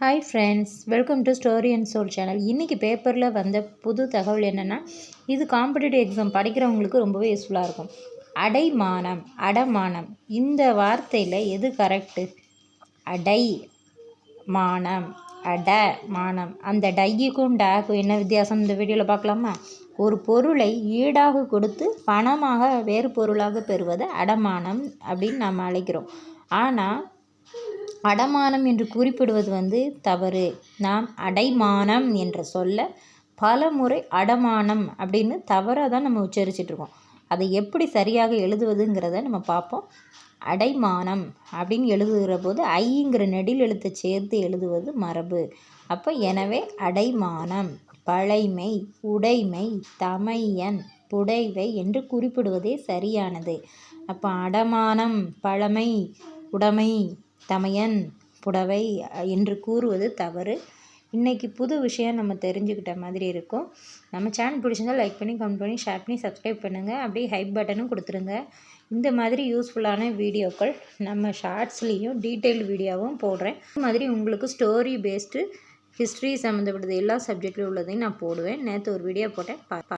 Hi friends welcome to Story and Soul channel இன்றைக்கி பேப்பரில் வந்த புது தகவல் என்னென்னா இது காம்படிட்டிவ் எக்ஸாம் படிக்கிறவங்களுக்கு ரொம்பவே யூஸ்ஃபுல்லாக இருக்கும். அடைமானம் அடமானம். இந்த வார்த்தையில் எது கரெக்டு அடை மானம் அட மானம் அந்த டைக்கும் டேக்கும் என்ன வித்தியாசம்? இந்த வீடியோவில் பார்க்கலாமா? ஒரு பொருளை ஈடாக கொடுத்து பணமாக வேறு பொருளாக பெறுவது அடமானம் அப்படின்னு நம்ம அழைக்கிறோம். ஆனால் அடமானம் என்று குறிப்பிடுவது வந்து தவறு. நாம் அடைமானம் என்ற சொல்ல பல முறை அடமானம் அப்படின்னு தவறாக தான் நம்ம உச்சரிச்சிட்ருக்கோம் அதை எப்படி சரியாக எழுதுவதுங்கிறத நம்ம பார்ப்போம். அடைமானம் அப்படின்னு எழுதுகிற போது ஐங்கிற நெடில் எழுத்தை சேர்த்து எழுதுவது மரபு. அப்போ எனவே அடைமானம் பழைமை உடைமை தமையன் புடைவை என்று குறிப்பிடுவதே சரியானது. அப்போ அடமானம் பழமை உடைமை தமையன் புடவை என்று கூறுவது தவறு. இன்றைக்கி புது விஷயம் நம்ம தெரிஞ்சுக்கிட்ட மாதிரி இருக்கும். நம்ம சேனல் பிடிச்சிருந்தால் லைக் பண்ணி கமெண்ட் பண்ணி ஷேர் பண்ணி சப்ஸ்கிரைப் பண்ணுங்கள் அப்படியே ஹைப் பட்டனும் கொடுத்துருங்க. இந்த மாதிரி யூஸ்ஃபுல்லான வீடியோக்கள் நம்ம ஷார்ட்ஸ்லேயும் டீட்டெயில் வீடியோவும் போடுறேன். இது மாதிரி உங்களுக்கு ஸ்டோரி பேஸ்டு ஹிஸ்ட்ரி சம்மந்தப்பட்டது எல்லா சப்ஜெக்ட்லையும் உள்ளதையும் நான் போடுவேன். நேற்று ஒரு வீடியோ போட்டேன். பா